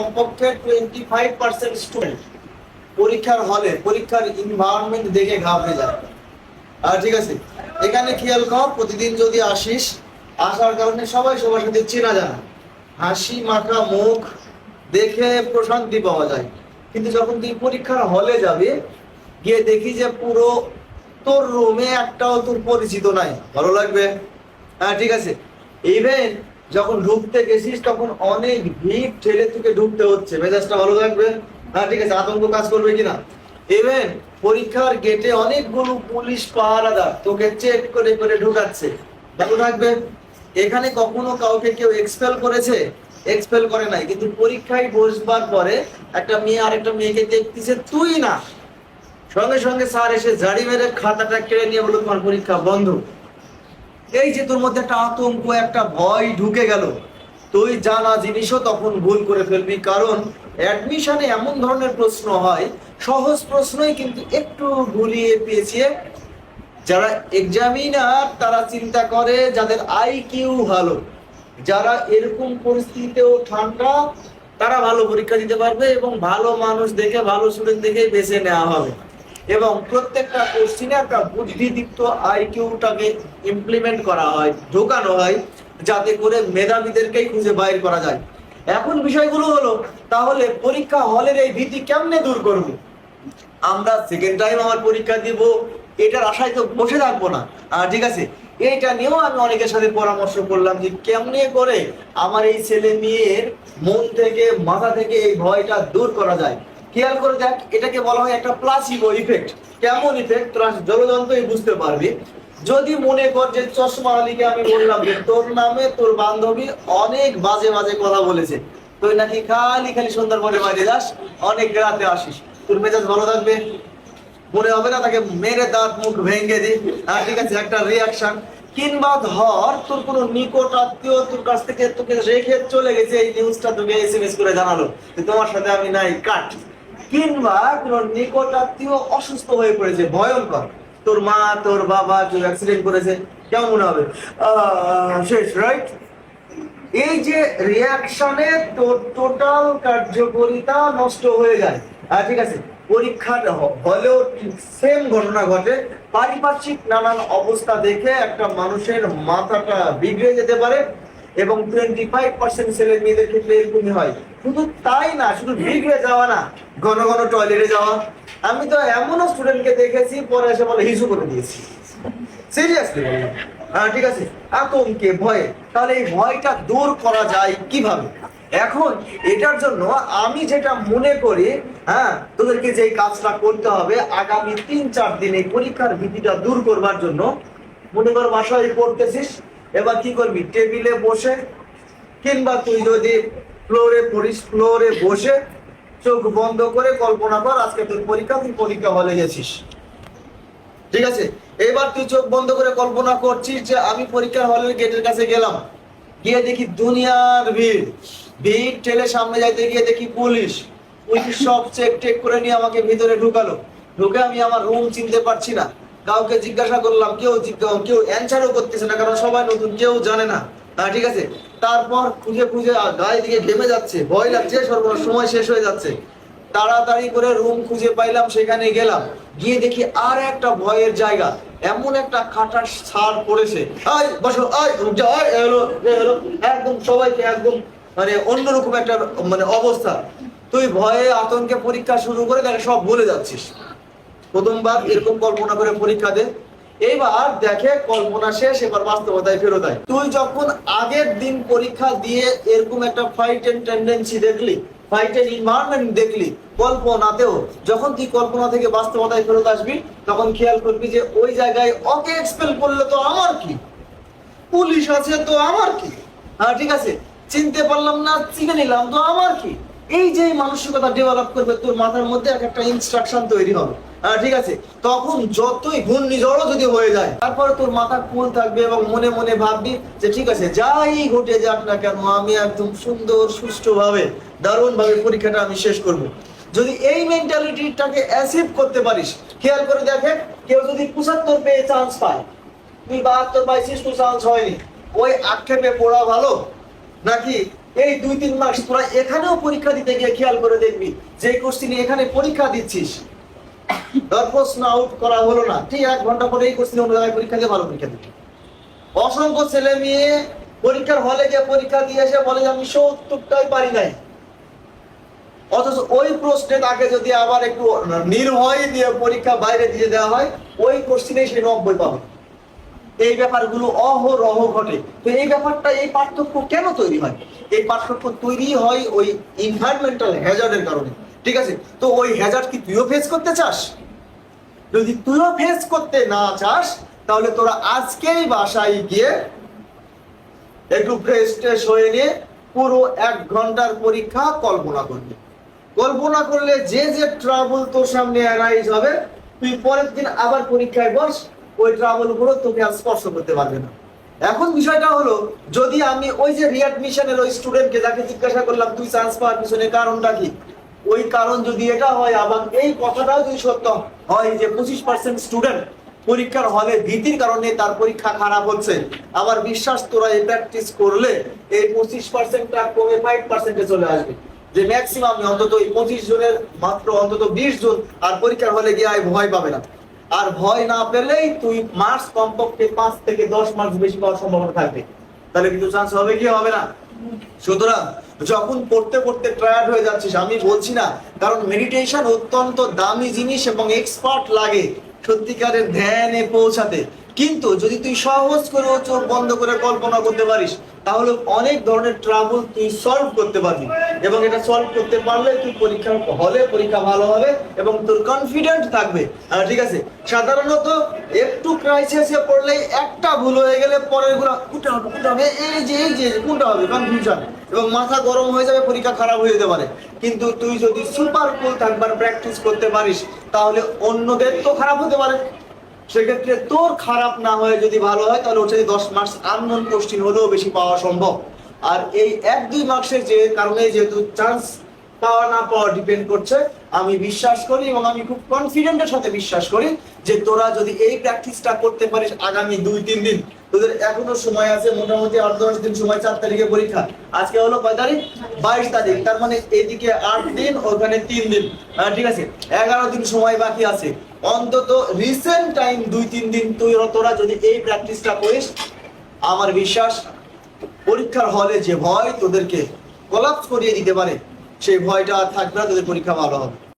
কমপক্ষে twenty five percent student পরীক্ষার হলে, পরীক্ষার ইনভায়রনমেন্ট দেখে ঘাবড়ে যায়। আর ঠিক আছে, এখানে খেয়াল কর, প্রতিদিন যদি আসিস, আসার কারণে সবাই সবার সাথে চেনা জানা। হাসি, মাখা, মুখ দেখে প্রশান্তি পাওয়া যায়। কিন্তু যখন তুই পরীক্ষার হলে যাবে, গিয়ে দেখি যে পুরো তোর রুমে একটাও তোর পরিচিত নাই। ভালো লাগবে? হ্যাঁ ঠিক আছে। ইভেন যখন ঢুকতে গেছিস, তখন অনেক ভিড় ঠেলে তোকে ঢুকতে হচ্ছে। মেজাজটা ভালো থাকবে? হ্যাঁ ঠিক আছে, আতঙ্ক কাজ করবে কিনা? ইভেন পরীক্ষার গেটে অনেকগুলো পুলিশ পাহারাদার তোকে চেক করে করে ঢুকাচ্ছে। ভালো থাকবে? এখানে কখনো কাউকে কেউ এক্সপেল করেছে? এক্সপেল করে নাই, কিন্তু পরীক্ষায় বসবার পরে একটা মেয়ে আরেকটা মেয়েকে দেখতেছে, তুই না। সঙ্গে সঙ্গে স্যার এসে জাড়ি মেরে খাতাটা কেড়ে নিয়ে বলল, তোমার পরীক্ষা বন্ধ। এই যে তোর মধ্যে একটা আতঙ্ক, একটা ভয় ঢুকে গেল, তুই জানা জিনিসও তখন ভুল করে ফেলবি, কারণ অ্যাডমিশনে এমন ধরনের প্রশ্ন হয়, সহজ প্রশ্নই কিন্তু একটু ঘুরিয়ে পেঁচিয়ে যারা এক্সামিনার তারা চিন্তা করে যাদের আইকিউ ভালো, যারা এরকম পরিস্থিতিতেও ঠান্ডা, তারা ভালো পরীক্ষা দিতে পারবে এবং ভালো মানুষ দেখে, ভালো স্টুডেন্ট দেখে বেছে নেওয়া হবে। এবং প্রত্যেকটা কোশ্চিনে একটা বুদ্ধিদীপ্ত আইকিউটাকে ইমপ্লিমেন্ট করা হয়, ঢোকানো হয়, যাতে করে মেধাবীদেরকেই খুঁজে বাইর করা যায়। এখন বিষয়গুলো হলো, তাহলে পরীক্ষা হলের এই ভীতি কেমনে দূর করব? আমরা সেকেন্ড টাইম আমার পরীক্ষা দিব, এটার আশায় তো বসে থাকব না। আর ঠিক আছে, এইটা নিয়েও আমি অনেকের সাথে পরামর্শ করলাম যে কেমনে করে আমার এই ছেলে মেয়ের মন থেকে, মাথা থেকে এই ভয়টা দূর করা যায়। খেয়াল করে দেখ, এটাকে বলা হয় একটা প্লাসিবো ইফেক্ট কেমন ইফেক্ট তোরা জলযন্ত্রই বুঝতে পারবি। যদি মনে কর যে চশমা আলীকে আমি বললাম যে তোর নামে তোর বান্ধবী অনেক বাজে বাজে কথা বলেছে। তুই নাকি খালি খালি পরে বাইরে যাস, অনেক রাতে আসিস। তোর মেজাজ ভালো থাকবে। মনে হবে না তাকে মেরে দাঁত মুখ ভেঙে দি। হ্যাঁ ঠিক আছে, একটা রিয়াকশন কিংবা ধর, তোর কোনো নিকট আত্মীয় তোর কাছ থেকে তোকে রেখে চলে গেছে, এই নিউজটা তোকে এসএমএস করে জানালো তোমার সাথে আমি নাই কাট কিংবা তোর নিকট আত্মীয় অসুস্থ হয়ে পড়েছে, ভয়ঙ্কর। তোর মা, তোর বাবা কেউ অ্যাক্সিডেন্ট করেছে, কেমন মনে হবে শেষ রাইট এই যে রিয়াকশনে তোর টোটাল কার্যকরিতা নষ্ট হয়ে যায়। হ্যাঁ ঠিক আছে? পরীক্ষার হলেও সেম ঘটনা ঘটে। পারিপার্শ্বিক নানান অবস্থা দেখে একটা মানুষের মাথাটা বিগড়ে যেতে পারে। এবং টোয়েন্টি ফাইভ পার্সেন্ট ছেলে মেয়েদের ক্ষেত্রে এরকমই হয়। শুধু তাই না, শুধু বিগড়ে যাওয়া না, ঘন ঘন টয়লেটে যাওয়া। আমি তো এমনও স্টুডেন্টকে দেখেছি, পরে এসে বলে, হিসু করে দিয়েছি। সিরিয়াসলি হ্যাঁ ঠিক আছে? আতঙ্কে, ভয়ে। তাহলে এই ভয়টা দূর করা যায় কীভাবে? এখন এটার জন্য আমি যেটা মনে করি হ্যাঁ তোদেরকে যে কাজটা করতে হবে, আগামী তিন চার দিনে পরীক্ষার ভীতিটা দূর করবার জন্য, মনে কর বাসায় পড়তেছিস এবার কি করবি? টেবিলে বসে, কিংবা তুই যদি ফ্লোরে পড়িস ফ্লোরে বসে চোখ বন্ধ করে কল্পনা কর, আজকে তোর পরীক্ষা, তুই পরীক্ষা হলে গেছিস। ঠিক আছে? এবার তুই চোখ বন্ধ করে কল্পনা করছিস যে আমি পরীক্ষার হলের গেটের কাছে গেলাম। গিয়ে দেখি দুনিয়ার ভিড়। ভিড় ঠেলে সামনে যাইতে গিয়ে দেখি পুলিশ। পুলিশ সব চেক টেক করে নিয়ে আমাকে ভিতরে ঢুকালো। ঢুকে আমি আমার রুম চিনতে পারছি না। কাউকে জিজ্ঞাসা করলাম, কেউ কেউ অ্যান্সারও করতেছে না, কারণ সবাই নতুন, কেউ জানে না। ঠিক আছে? তারপর খুঁজে খুঁজে গায়ে দিকে ঘেমে যাচ্ছে, ভয় লাগছে, সর্বনাশ, সময় শেষ হয়ে যাচ্ছে। তাড়াতাড়ি করে রুম খুঁজে পাইলাম, সেখানে গেলাম। গিয়ে দেখি আর একটা ভয়ের জায়গা, এমন একটা খাটার ছাড় পড়েছে। বসো এলো এলো একদম সবাইকে একদম মানে অন্যরকম একটা মানে অবস্থা। তুই ভয়ে আতঙ্কে পরীক্ষা শুরু করে তাকে সব বলে যাচ্ছিস। প্রথমবার এরকম কল্পনা করে পরীক্ষা দে। এইবার দেখে কল্পনা শেষ, এবার বাস্তবতায় ফেরত আয় তুই যখন আগের দিন পরীক্ষা দিয়ে এরকম একটা ফাইট এন্ড টেন্ডেন্সি দেখলি ফাইট এন্ড দেখলি, কল্পনাতেও, যখন তুই কল্পনা থেকে বাস্তবতায় ফেরত আসবি, তখন খেয়াল করবি যে ওই জায়গায় ওকে এক্সপেল করলে তো আমার কি? পুলিশ আছে তো আমার কি? হ্যাঁ ঠিক আছে। চিনতে পারলাম না, চিনে নিলাম তো আমার কি? এই যে মানসিকতা ডেভেলপ করবে তোর মাথার মধ্যে এক একটা ইনস্ট্রাকশন তৈরি হবে। ঠিক আছে। তখন যতই ঘূর্ণিঝড়ও যদি হয়ে যায়, তারপরে তোর মাথা কুল থাকবে এবং মনে মনে ভাববি যে ঠিক আছে, যাই ঘটে যাক না কেন, আমি একদম সুন্দর, সুষ্ঠুভাবে দারুণ ভাবে পরীক্ষাটা আমি শেষ করব। যদি এই মেন্টালিটিটাকে অ্যাসিভ করতে পারিস, খেয়াল করে দেখে, কেউ যদি পঁচাত্তর পেয়ে চান্স পায়, তুই বাহাত্তর পাইছিস তো চান্স হয়নি। ওই আক্ষেপে পড়া ভালো? নাকি এই দুই তিন মাস তোরা এখানেও পরীক্ষা দিতে গিয়ে খেয়াল করে দেখবি, যে কোশ্চিন এখানে পরীক্ষা দিচ্ছিস প্রশ্ন আউট করা হলো না। ঠিক এক ঘণ্টা পরে এই অন্য জায়গায় পরীক্ষা দিয়ে ভালো পরীক্ষা দিবি অসংখ্য ছেলে মেয়ে পরীক্ষার হলে গিয়ে পরীক্ষা দিয়ে এসে বলে আমি সত্তরটাই পারি নাই। অথচ ওই প্রশ্নে তাকে যদি আবার একটু নির্ভয় দিয়ে পরীক্ষা বাইরে দিয়ে দেওয়া হয়, ওই কোশ্চিনে সে নব্বই পাবে। এই ব্যাপারগুলো অহরহ ঘটে। তো এই ব্যাপারটা, এই পার্থক্য কেন তৈরি হয়? এই পার্থক্য তৈরি হয় ওই ইনভায়রনমেন্টাল হ্যাজার্ডের কারণে। ঠিক আছে? তো ওই হ্যাজার্ড কি তুইও ফেস করতে চাস? যদি তুইও ফেস করতে না চাস, তাহলে তোরা আজকেই বাসায় গিয়ে একটু ফ্রেশ ট্রেশ হয়ে নিয়ে পুরো এক ঘণ্টার পরীক্ষা কল্পনা করবি। কল্পনা করলে যে যে ট্রাবল তোর সামনে অ্যারাইজ হবে, তুই পরের দিন আবার পরীক্ষায় বস, ওই ট্রাবলগুলো তোকে আর স্পর্শ করতে পারবে না। এখন বিষয়টা হলো, যদি আমি ওই যে রিঅ্যাডমিশনের ওই স্টুডেন্টকে যাকে জিজ্ঞাসা করলাম, তুই চান্স পাওয়ার পিছনে কারণটা কি? ওই কারণ যদি এটা হয় আবার এই কথাটাও যদি সত্য হয় যে পঁচিশ পার্সেন্ট স্টুডেন্ট পরীক্ষার হলে ভীতির কারণে তার পরীক্ষা খারাপ হচ্ছে আমার বিশ্বাস তোরা এই প্র্যাকটিস করলে এই পঁচিশ পার্সেন্টটা কমে ফাইভ পার্সেন্টে চলে আসবে। যে ম্যাক্সিমাম অন্তত এই পঁচিশ জনের মাত্র অন্তত বিশ জন আর পরীক্ষার হলে গিয়ে আর ভয় পাবে না। আর ভয় না পেলেই তুই মার্কস কমপক্ষে পাঁচ থেকে দশ মার্কস বেশি পাওয়ার সম্ভাবনা থাকবে। তাহলে কিন্তু চান্স হবে কি? হবে না। সুতরাং যখন পড়তে পড়তে টায়ার্ড হয়ে যাচ্ছিস, আমি বলছি না, কারণ মেডিটেশন অত্যন্ত দামি জিনিস এবং এক্সপার্ট লাগে সত্যিকারের ধ্যানে পৌঁছাতে। কিন্তু যদি তুই সহজ করে চোখ বন্ধ করে কল্পনা করতে পারিস, তাহলে অনেক ধরনের ট্রাবল তুই সলভ করতে পারবি। এবং এটা সলভ করতে পারলে তুই পরীক্ষা হলে পরীক্ষা ভালো হবে এবং তোর কনফিডেন্ট থাকবে। ঠিক আছে, সাধারণত একটু ক্রাইসিসে পড়লে একটা ভুল হয়ে গেলে পরেরগুলো, কোনটা হবে কোনটা হবে? এই যে এই যে কোনটা হবে? কনফিউশন এবং মাথা গরম হয়ে যাবে, পরীক্ষা খারাপ হয়ে যেতে পারে। কিন্তু তুই যদি সুপার কুল থাকবার প্র্যাকটিস করতে পারিস, তাহলে অন্যদের তো খারাপ হতে পারে। সেক্ষেত্রে তোর খারাপ না হয়ে যদি ভালো হয়, তাহলে ওটা দশ মার্কস আননোন কোশ্চিন হলেও বেশি পাওয়া সম্ভব। আর এই এক দুই মার্কসের যে কারণে যেহেতু চান্স পাওয়া না পাওয়া ডিপেন্ড করছে। আমি বিশ্বাস করি এবং আমি খুব কনফিডেন্টের সাথে বিশ্বাস করি যে তোরা যদি এই প্র্যাকটিসটা করতে পারিস আগামী দুই, তিন দিন, তোদের এখনও সময় আছে মোটামুটি আট, দশ দিন সময়, চার তারিখে পরীক্ষা। আজকে হলো কয় তারিখ? বাইশ তারিখ, তার মানে এদিকে আট দিন, ওখানে তিন দিন। ঠিক আছে? এগারো দিন সময় বাকি আছে। অন্তত রিসেন্ট টাইম দুই, তিন দিন তুই তোরা যদি এই প্র্যাকটিসটা করিস, আমার বিশ্বাস পরীক্ষার হলে যে ভয় তোদেরকে কলাপস করিয়ে দিতে পারে। সেই ভয়টা আর থাকবে না তাদের পরীক্ষা ভালো হবে।